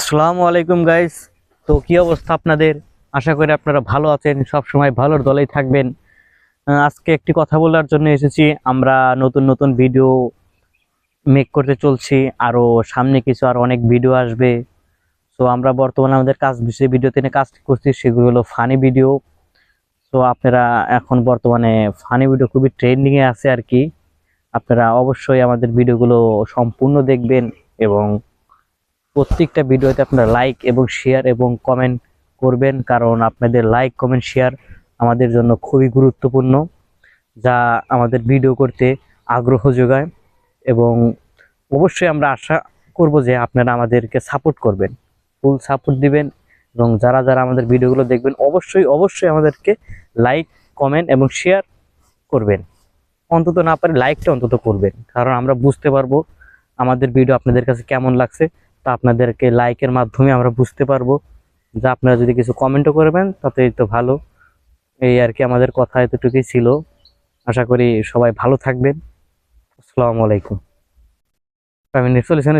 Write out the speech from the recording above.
আসসালামু আলাইকুম গাইস তো কি অবস্থা আপনাদের? আশা করি আপনারা ভালো আছেন সব সময় ভালোর দলেই থাকবেন। আজকে একটি কথা বলার জন্য এসেছি। আমরা নতুন নতুন ভিডিও মেক করতে চলছি। আরও সামনে কিছু, আর অনেক ভিডিও আসবে। তো আমরা বর্তমানে আমাদের কাজ, যে ভিডিওতে নিয়ে কাজ করছি, সেগুলো হলো ফানি ভিডিও তো আপনারা এখন বর্তমানে ফানি ভিডিও খুবই ট্রেন্ডিংয়ে আছে আর কি। আপনারা অবশ্যই আমাদের ভিডিওগুলো সম্পূর্ণ দেখবেন এবং প্রত্যেকটা ভিডিওতে আপনারা লাইক এবং শেয়ার এবং কমেন্ট করবেন, কারণ আপনাদের লাইক কমেন্ট শেয়ার আমাদের জন্য খুবই গুরুত্বপূর্ণ, যা আমাদের ভিডিও করতে আগ্রহ যোগায় এবং অবশ্যই আমরা আশা করব যে আপনারা আমাদেরকে সাপোর্ট করবেন ফুল সাপোর্ট দিবেন এবং যারা যারা আমাদের ভিডিওগুলো দেখবেন, অবশ্যই অবশ্যই আমাদেরকে লাইক কমেন্ট এবং শেয়ার করবেন। অন্তত না পারে লাইকটা অন্তত করবেন, কারণ আমরা বুঝতে পারব আমাদের ভিডিও আপনাদের কাছে কেমন লাগছে তা আপনাদেরকে লাইকের মাধ্যমে আমরা বুঝতে পারব। যে আপনারা যদি কিছু কমেন্টও করবেন, তাতেই তো ভালো। এই আর কি আমাদের কথা এতটুকুই ছিল। আশা করি সবাই ভালো থাকবেন। আসসালামু আলাইকুম। আমি চলেছেন